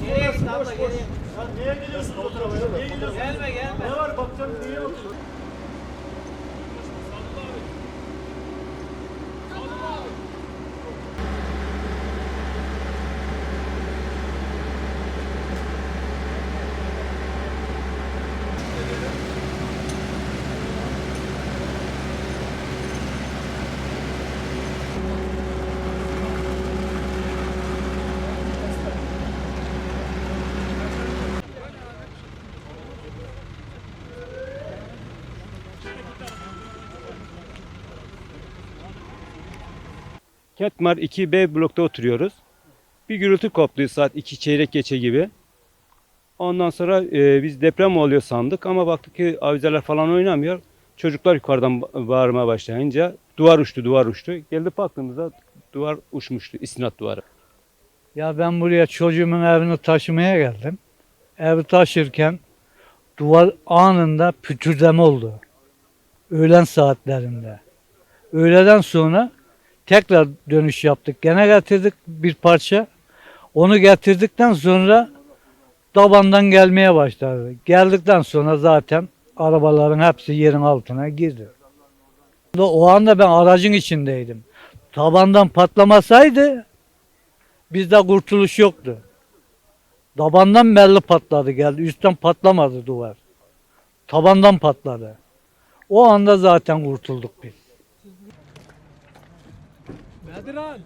Geriye git abla geriye. Ya niye geliyorsun o tarafa? Niye geliyorsun? Gelme gelme. Ne var bakacağım niye oturuyorsun? Ketmar 2B blokta oturuyoruz. Bir gürültü koptu saat 2 çeyrek geçe gibi. Ondan sonra e, biz deprem oluyor sandık ama baktık ki avizeler falan oynamıyor. Çocuklar yukarıdan ba- bağırmaya başlayınca duvar uçtu duvar uçtu. Geldi baktığımızda duvar uçmuştu istinat duvarı. Ya ben buraya çocuğumun evini taşımaya geldim. Evi taşırken duvar anında pütürdeme oldu. Öğlen saatlerinde. Öğleden sonra tekrar dönüş yaptık. Gene getirdik bir parça. Onu getirdikten sonra tabandan gelmeye başladı. Geldikten sonra zaten arabaların hepsi yerin altına girdi. O anda ben aracın içindeydim. Tabandan patlamasaydı Bizde kurtuluş yoktu. Tabandan belli patladı geldi. Üstten patlamadı duvar. Tabandan patladı. O anda zaten kurtulduk biz. Adiran.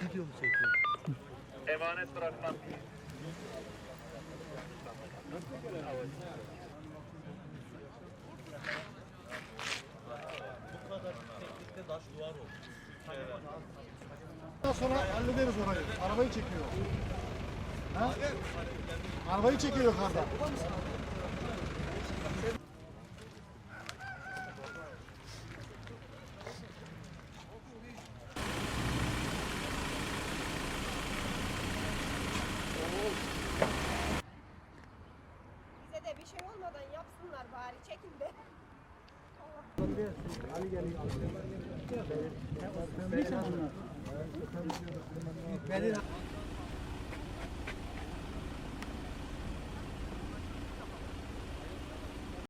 Gidiyor mu çekiyor? Emanet bırakmam. Bu kadar yükseklikte taş duvar oldu. Evet. Ondan sonra hallederiz orayı. Arabayı çekiyor. Ha? Arabayı çekiyor yukarıda. Bize de bir şey olmadan yapsınlar bari çekin be.